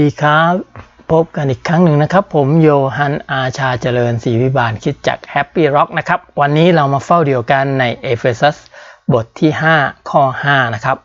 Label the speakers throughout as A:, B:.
A: ดีครับ พบกันอีกครั้งหนึ่งนะครับ ผมโยฮันอาชาเจริญศรีวิบาลคิดจากแฮปปี้ร็อกนะครับ วันนี้เรามาเฝ้าเดียวกันในเอเฟซัสบทที่ 5 ข้อ 5 นะครับ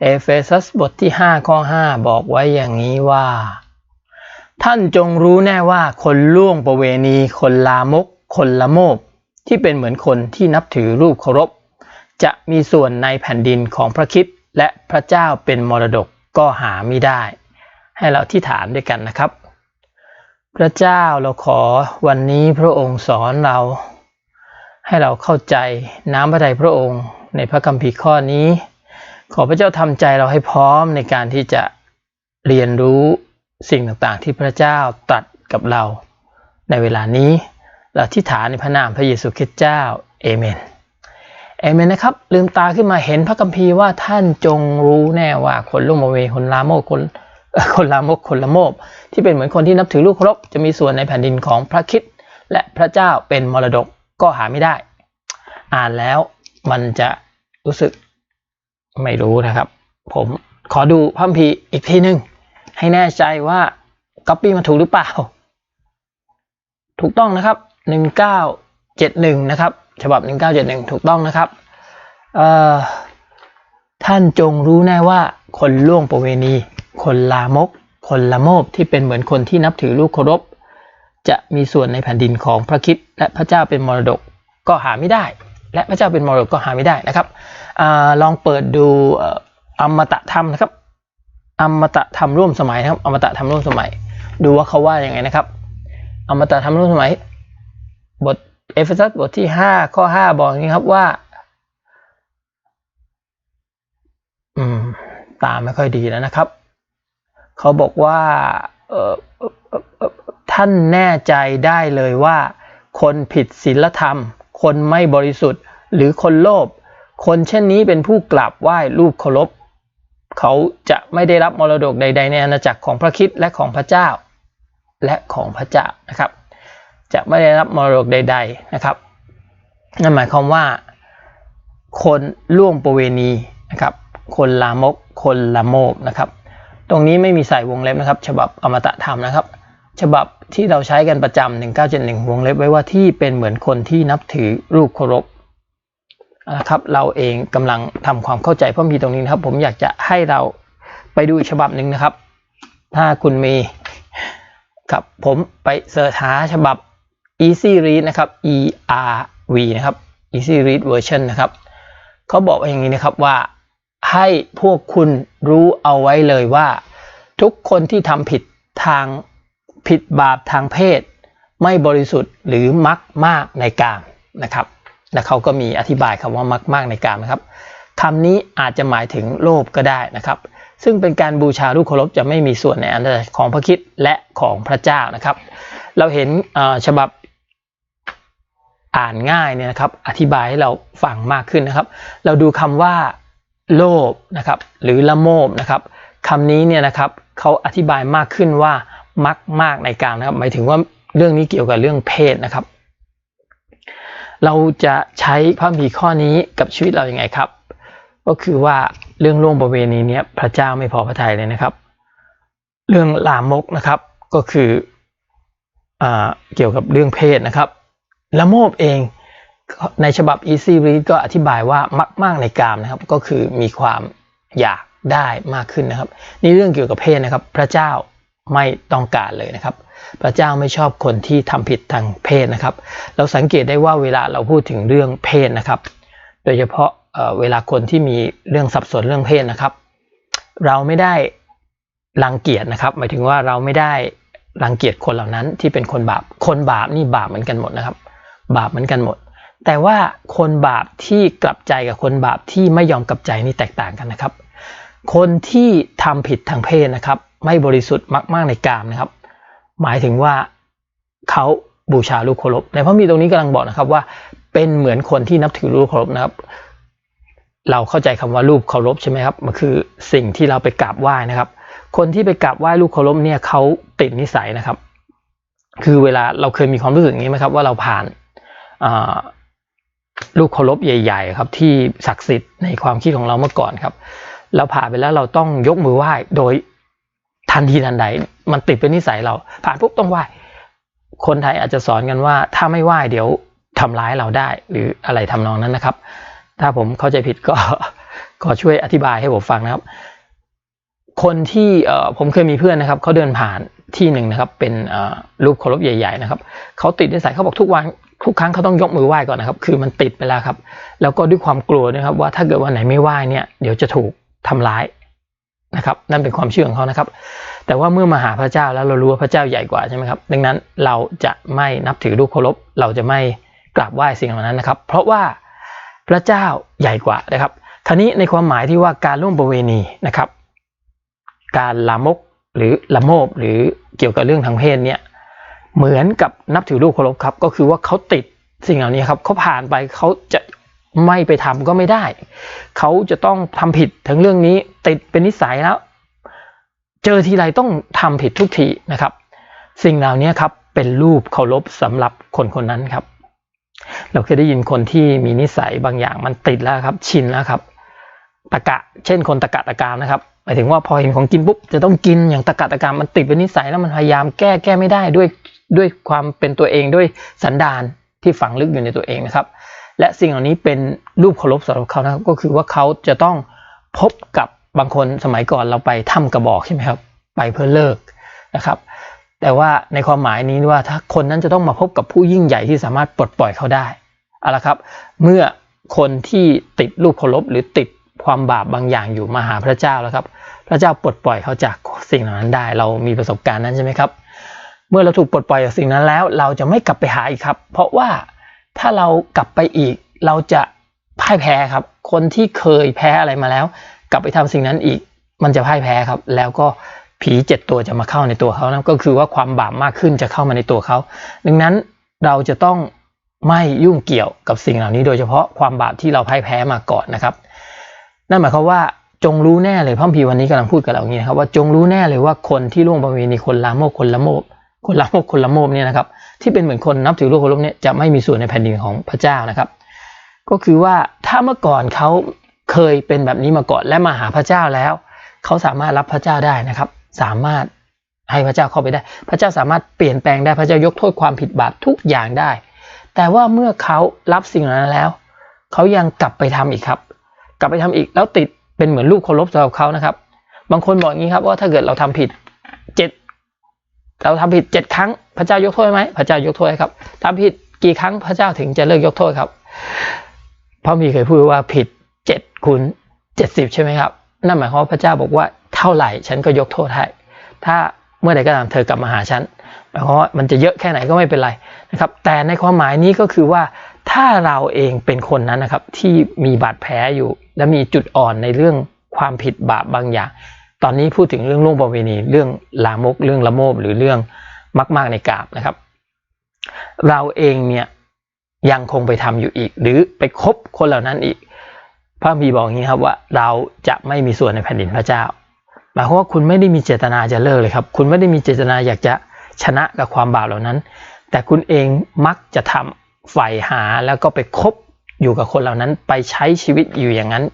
A: เอเฟซัสบทที่ 5 ข้อ 5 บอกไว้อย่างนี้ว่า ท่านจงรู้แน่ว่าคนล่วงประเวณี คนลามก คนละโมบ ที่เป็นเหมือนคนที่นับถือรูปเคารพ จะมีส่วนในแผ่นดินของพระคิดและพระเจ้าเป็นมรดกก็หาไม่ได้ ให้เราที่ฐานด้วยกันนะครับ พระเจ้าเราขอวันนี้พระองค์สอนเรา ให้เราเข้าใจน้ำพระทัยพระองค์ ในพระคัมภีร์ข้อนี้ ขอพระเจ้าทำใจเราให้พร้อมในการที่จะเรียนรู้สิ่งต่างๆ ที่พระเจ้าตรัสกับเรา ในเวลานี้เราที่ฐานในพระนามพระเยซูคริสต์เจ้าเอเมนเอเมนนะครับลืมตาขึ้นมาเห็นพระคัมภีร์ว่าท่านจงรู้แน่ว่าคนลุ่มโมเวคนลามกคน คนลามกคนละโมบ ที่เป็นเหมือนคนที่นับถือลูกครพจะมีส่วนในแผ่นดินของพระคิดและพระเจ้าเป็นมรดกก็หาไม่ได้ อ่านแล้วมันจะรู้สึกไม่รู้นะครับ ผมขอดูพัมภีอีกทีหนึ่งให้แน่ใจว่าก๊อปปี้มาถูกหรือเปล่า ถูกต้องนะครับหนึ่งเก้าเจ็ดหนึ่งนะครับ ฉบับหนึ่งเก้าเจ็ดหนึ่งถูกต้องนะครับท่านจงรู้แน่ว่าคนล่วงประเวณี คนลามก คนละโมบที่เป็นเหมือนคนที่นับถือลูกเคารพ จะมีส่วนในแผ่นดินของพระคิดและพระเจ้าเป็นมรดกก็หาไม่ได้ และพระเจ้าเป็นมรดกก็หาไม่ได้นะครับอลองเปิดดูอมตะธรรมนะครับอมตะธรรมร่วมสมัยนะครับอมตะธรรมร่วมสมัย ดูว่าเขาว่าอย่างไงนะครับ อมตะธรรมร่วมสมัย บทเอเฟซัสบทที่ห้าข้อห้าบอกอย่างนี้ครับว่าอืมตามไม่ค่อยดีแล้วนะครับ เขาบอกว่าท่านแน่ใจได้เลยว่า คนผิดศีลธรรม คนไม่บริสุทธิ์ หรือคนโลภคนเช่นนี้เป็นผู้กราบไหว้รูปเคารพเขาจะไม่ได้รับมรดกใด ๆ ในอาณาจักรของพระคิดและของพระเจ้า และของพระเจ้านะครับ จะไม่ได้รับมรดกใด ๆนะครับนั่นหมายความว่า คนล่วงประเวณีนะครับ คนลามก คนละโมบนะครับ ตรงนี้ไม่มีใส่วงเล็บนะครับ ฉบับอมตะธรรมนะครับ ฉบับที่เราใช้กันประจำ1971 วงเล็บไว้ว่าที่เป็นเหมือนคนที่นับถือรูปเคารพนะครับ เราเองกำลังทำความเข้าใจพระคัมภีตรงนี้นะครับ ผมอยากจะให้เราไปดูอีกฉบับหนึ่งนะครับ ถ้าคุณมีครับผมไปเสิร์ชหาฉบับ Easy Read นะครับ E R V นะครับ Easy Read Version นะครับเขาบอกว่าอย่างนี้นะครับว่า ให้พวกคุณรู้เอาไว้เลยว่า ทุกคนที่ทำผิดทางผิดบาปทางเพศ ไม่บริสุทธิ์หรือมักมากในกามนะครับและเขาก็มีอธิบายคำว่ามักมากในกามนะครับคำนี้อาจจะหมายถึงโลภก็ได้นะครับ ซึ่งเป็นการบูชารูปเคารพจะไม่มีส่วนในอาณาจักรของพระคิดและของพระเจ้านะครับ เราเห็นฉบับอ่านง่ายเนี่ยนะครับ อธิบายให้เราฟังมากขึ้นนะครับ เราดูคำว่า โลภนะครับหรือละโมบนะครับคำนี้เนี่ยนะครับเขาอธิบายมากขึ้นว่ามักมากในการนะครับหมายถึงว่าเรื่องนี้เกี่ยวกับเรื่องเพศนะครับ เราจะใช้พระคัมภีข้อนี้กับชีวิตเราอย่างไงครับ ก็คือว่าเรื่องล่วงประเวณีเนี้ยพระเจ้าไม่พอพระทัยเลยนะครับ เรื่องลามกนะครับก็คืออเกี่ยวกับเรื่องเพศนะครับละโมบเอง ในฉบับ Easy Read ก็อธิบายว่ามักมากในกามนะครับ ก็คือมีความอยากได้มากขึ้นนะครับ นี่เรื่องเกี่ยวกับเพศนะครับ พระเจ้าไม่ต้องการเลยนะครับ พระเจ้าไม่ชอบคนที่ทำผิดทางเพศนะครับ เราสังเกตได้ว่าเวลาเราพูดถึงเรื่องเพศนะครับ โดยเฉพาะเวลาคนที่มีเรื่องสับสนเรื่องเพศนะครับ เราไม่ได้รังเกียจนะครับ หมายถึงว่าเราไม่ได้รังเกียจคนเหล่านั้นที่เป็นคนบาป คนบาปนี่บาปเหมือนกันหมดนะครับ บาปเหมือนกันหมด แต่ว่าคนบาปที่กลับใจกับคนบาปที่ไม่ยอมกลับใจนี่แตกต่างกันนะครับ คนที่ทำผิดทางเพศนะครับ ไม่บริสุทธิ์มากๆในกามนะครับ หมายถึงว่าเขาบูชาลูกเคารพในพระมีตรงนี้กำลังบอกนะครับว่า เป็นเหมือนคนที่นับถือรูปเคารพนะครับ เราเข้าใจคำว่ารูปเคารพใช่ไหมครับมันคือสิ่งที่เราไปกราบไหว้นะครับ คนที่ไปกราบไหว้รูปเคารพเนี่ยเขาติดนิสัยนะครับ คือเวลาเราเคยมีความรู้สึกอย่างนี้ไหมครับ ว่าเราผ่านอ่า รูปเคารพใหญ่ ๆ ครับที่ศักดิ์สิทธิ์ในความคิดของเราเมื่อก่อนครับ เราผ่านไปแล้วเราต้องยกมือไหว้โดยทันทีทันใด มันติดเป็นนิสัยเรา ผ่านปุ๊บต้องไหว้ คนไทยอาจจะสอนกันว่า ถ้าไม่ไหว้เดี๋ยวทำร้ายเราได้ หรืออะไรทำนองนั้นนะครับ ถ้าผมเข้าใจผิดก็ก็ช่วยอธิบายให้ผมฟังนะครับ คนที่เอ่อผมเคยมีเพื่อนนะครับเขาเดินผ่านที่หนึ่งนะครับ เป็นรูปเคารพใหญ่ ๆ นะครับเขาติดนิสัยเขาบอกทุกวัน ทุกครั้งเขาต้องยกมือไหว้ก่อนนะครับ คือมันติดไปแล้วครับ แล้วก็ด้วยความกลัวนะครับ ว่าถ้าเกิดวันไหนไม่ไหว้เนี่ยเดี๋ยวจะถูกทำร้ายนะครับ นั่นเป็นความเชื่อของเขานะครับ แต่ว่าเมื่อมาหาพระเจ้าแล้วเรารู้ว่าพระเจ้าใหญ่กว่าใช่ไหมครับ ดังนั้นเราจะไม่นับถือรูปเคารพ เราจะไม่กราบไหว้สิ่งเหล่านั้นนะครับ เพราะว่าพระเจ้าใหญ่กว่านะครับครานี้ในความหมายที่ว่าการร่วมประเวณีนะครับ การลามกหรือละโมบหรือเกี่ยวกับเรื่องทางเพศเนี่ย เหมือนกับนับถือรูปเคารพครับ ก็คือว่าเขาติดสิ่งเหล่านี้ครับเขาผ่านไปเขาจะไม่ไปทำก็ไม่ได้ เขาจะต้องทำผิดทั้งเรื่องนี้ติดเป็นนิสัยแล้ว เจอทีไรต้องทำผิดทุกทีนะครับ สิ่งเหล่านี้ครับเป็นรูปเคารพสำหรับคนคนนั้นครับ เราเคยได้ยินคนที่มีนิสัยบางอย่างมันติดแล้วครับ ชินแล้วครับ ตะกะ เช่นคนตะกะตะกามนะครับหมายถึงว่าพอเห็นของกินปุ๊บจะต้องกินอย่างตะกะตะกามมันติดเป็นนิสัยแล้วมันพยายามแก้แก้ไม่ได้ด้วย ด้วยความเป็นตัวเองด้วยสันดานที่ฝังลึกอยู่ในตัวเองนะครับ และสิ่งเหล่านี้เป็นรูปเคารพสำหรับเขานะครับก็คือว่าเขาจะต้องพบกับบางคนสมัยก่อนเราไปถ้ำกระบอกใช่ไหมครับ ไปเพื่อเลิกนะครับ แต่ว่าในความหมายนี้ว่าถ้าคนนั้นจะต้องมาพบกับผู้ยิ่งใหญ่ที่สามารถปลดปล่อยเขาได้เอาละครับ เมื่อคนที่ติดรูปเคารพหรือติดความบาปบางอย่างอยู่มาหาพระเจ้าแล้วครับ พระเจ้าปลดปล่อยเขาจากสิ่งเหล่านั้นได้ เรามีประสบการณ์นั้นใช่ไหมครับ เมื่อเราถูกปลดปล่อยจากสิ่งนั้นแล้ว เราจะไม่กลับไปหาอีกครับ เพราะว่าถ้าเรากลับไปอีก เราจะพ่ายแพ้ครับ คนที่เคยแพ้อะไรมาแล้ว กลับไปทำสิ่งนั้นอีก มันจะพ่ายแพ้ครับ แล้วก็ผีเจ็ดตัวจะมาเข้าในตัวเขานะก็คือว่าความบาปมากขึ้นจะเข้ามาในตัวเขา ดังนั้นเราจะต้องไม่ยุ่งเกี่ยวกับสิ่งเหล่านี้โดยเฉพาะความบาปที่เราพ่ายแพ้มาก่อนนะครับ นั่นหมายความว่าจงรู้แน่เลยพระพีวันนี้กำลังพูดกับเราอย่างนี้นะครับว่าจงรู้แน่เลยว่าคนที่ล่วงประเวณีคนละโมบคนละโมบ คนละโมบคนละโมบเนี่ยนะครับ ที่เป็นเหมือนคนนับถือรูปเคารพเนี่ยจะไม่มีส่วนในแผ่นดินของพระเจ้านะครับ ก็คือว่าถ้าเมื่อก่อนเขาเคยเป็นแบบนี้มาก่อนและมาหาพระเจ้าแล้ว เขาสามารถรับพระเจ้าได้นะครับ สามารถให้พระเจ้าเข้าไปได้ พระเจ้าสามารถเปลี่ยนแปลงได้พระเจ้ายกโทษความผิดบาปทุกอย่างได้ แต่ว่าเมื่อเขารับสิ่งเหล่านั้นแล้ว เขายังกลับไปทำอีกครับ กลับไปทำอีกแล้วติดเป็นเหมือนลูกเคารพสำหรับเขานะครับ บางคนบอกอย่างนี้ครับว่าถ้าเกิดเราทำผิดเจ็ด เราทำผิดเจ็ดครั้งพระเจ้ายกโทษไหมพระเจ้ายกโทษครับทำผิดกี่ครั้งพระเจ้าถึงจะเลิกยกโทษครับพระมีเคยพูดว่าผิดเจ็ดคูณเจ็ดสิบใช่ไหมครับนั่นหมายความว่าพระเจ้าบอกว่าเท่าไหร่ฉันก็ยกโทษให้ถ้าเมื่อใดก็ตามเธอกลับมาหาฉันหมายความว่ามันจะเยอะแค่ไหนก็ไม่เป็นไรนะครับ แต่ในความหมายนี้ก็คือว่าถ้าเราเองเป็นคนนั้นนะครับที่มีบาดแผลอยู่ และมีจุดอ่อนในเรื่องความผิดบาปบางอย่าง ตอนนี้พูดถึงเรื่องล่วงประเวณีเรื่องลามกเรื่องละโมบหรือเรื่องมาก ๆในกาบนะครับ เราเองเนี่ยยังคงไปทำอยู่อีก หรือไปคบคนเหล่านั้นอีก พระมีบอกอย่างนี้ครับว่าเราจะไม่มีส่วนในแผ่นดินพระเจ้าหมายความว่าคุณไม่ได้มีเจตนาจะเลิกเลยครับ คุณไม่ได้มีเจตนาอยากจะชนะกับความบาปเหล่านั้น แต่คุณเองมักจะทำใฝ่หาแล้วก็ไปคบอยู่กับคนเหล่านั้น ไปใช้ชีวิตอยู่อย่างนั้น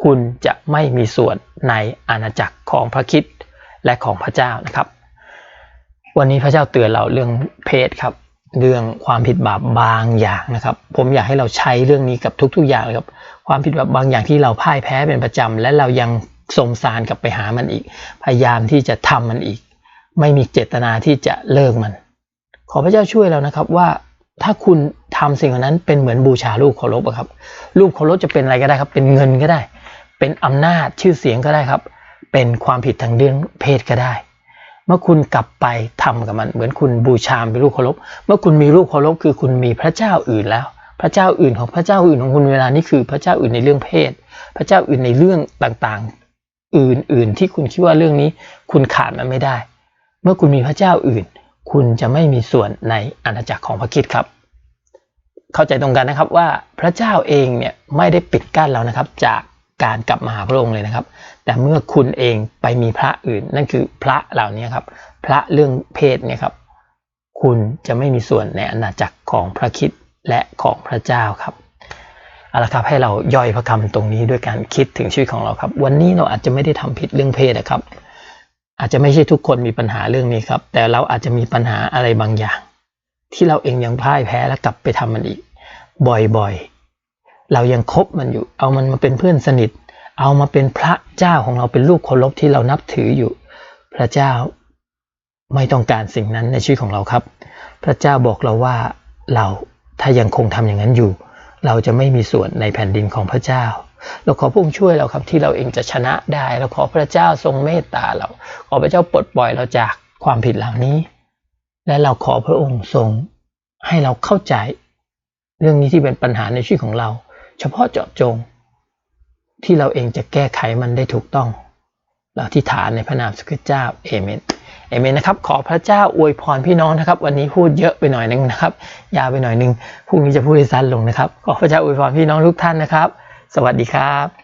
A: คุณจะไม่มีส่วนในอาณาจักรของพระคิดและของพระเจ้านะครับ วันนี้พระเจ้าเตือนเราเรื่องเพศครับเรื่องความผิดบาปบางอย่างนะครับ ผมอยากให้เราใช้เรื่องนี้กับทุก ๆ อย่างเลยครับ ความผิดบาปบางอย่างที่เราพ่ายแพ้เป็นประจำและเรายังสมสารกลับไปหามันอีก พยายามที่จะทำมันอีก ไม่มีเจตนาที่จะเลิกมัน ขอพระเจ้าช่วยเรานะครับว่าถ้าคุณทำสิ่งเหล่านั้นเป็นเหมือนบูชาลูกเคารพครับ ลูกเคารพจะเป็นอะไรก็ได้ครับ เป็นเงินก็ได้ เป็นอำนาจชื่อเสียงก็ได้ครับ เป็นความผิดทางเรื่องเพศก็ได้ เมื่อคุณกลับไปทำกับมัน เหมือนคุณบูชาเป็นลูกเคารพ เมื่อคุณมีลูกเคารพคือคุณมีพระเจ้าอื่นแล้ว พระเจ้าอื่นของพระเจ้าอื่นของคุณเวลานี้คือพระเจ้าอื่นในเรื่องเพศ พระเจ้าอื่นในเรื่องต่างๆ อื่นๆที่คุณคิดว่าเรื่องนี้ คุณขาดมันไม่ได้ เมื่อคุณมีพระเจ้าอื่น คุณจะไม่มีส่วนในอาณาจักรของพระคิดครับเข้าใจตรงกันนะครับว่าพระเจ้าเองเนี่ยไม่ได้ปิดกั้นเรานะครับจาก การกลับมาหาพระองค์เลยนะครับ แต่เมื่อคุณเองไปมีพระอื่น นั่นคือพระเหล่านี้ครับ พระเรื่องเพศเนี่ยครับ คุณจะไม่มีส่วนในอาณาจักรของพระคิดและของพระเจ้าครับเอาละครับให้เราย่อยพระคำตรงนี้ด้วยการคิดถึงชีวิตของเราครับ วันนี้เราอาจจะไม่ได้ทำผิดเรื่องเพศนะครับ อาจจะไม่ใช่ทุกคนมีปัญหาเรื่องนี้ครับ แต่เราอาจจะมีปัญหาอะไรบางอย่าง ที่เราเองยังพ่ายแพ้แล้วกลับไปทำมันอีก บ่อยๆ เรายังคบมันอยู่ เอามันมาเป็นเพื่อนสนิท เอามาเป็นพระเจ้าของเราเป็นลูกเคารพที่เรานับถืออยู่ พระเจ้าไม่ต้องการสิ่งนั้นในชีวิตของเราครับ พระเจ้าบอกเราว่าเราถ้ายังคงทำอย่างนั้นอยู่ เราจะไม่มีส่วนในแผ่นดินของพระเจ้า เราขอพระองค์ช่วยเราครับที่เราเองจะชนะได้ เราขอพระเจ้าทรงเมตตาเรา ขอพระเจ้าปลดปล่อยเราจากความผิดเหล่านี้ และเราขอพระองค์ทรงให้เราเข้าใจ เรื่องนี้ที่เป็นปัญหาในชีวิตของเรา เฉพาะเจาะจง ที่เราเองจะแก้ไขมันได้ถูกต้อง เราที่ฐานในพระนามสกิเจ้าเอเมนเอเมนนะครับขอพระเจ้าอวยพรพี่น้องนะครับ วันนี้พูดเยอะไปหน่อยนึงนะครับ ยาวไปหน่อยนึงพรุ่งนี้จะพูดให้สั้นลงนะครับ ขอพระเจ้าอวยพรพี่น้องทุกท่านนะครับ สวัสดีครับ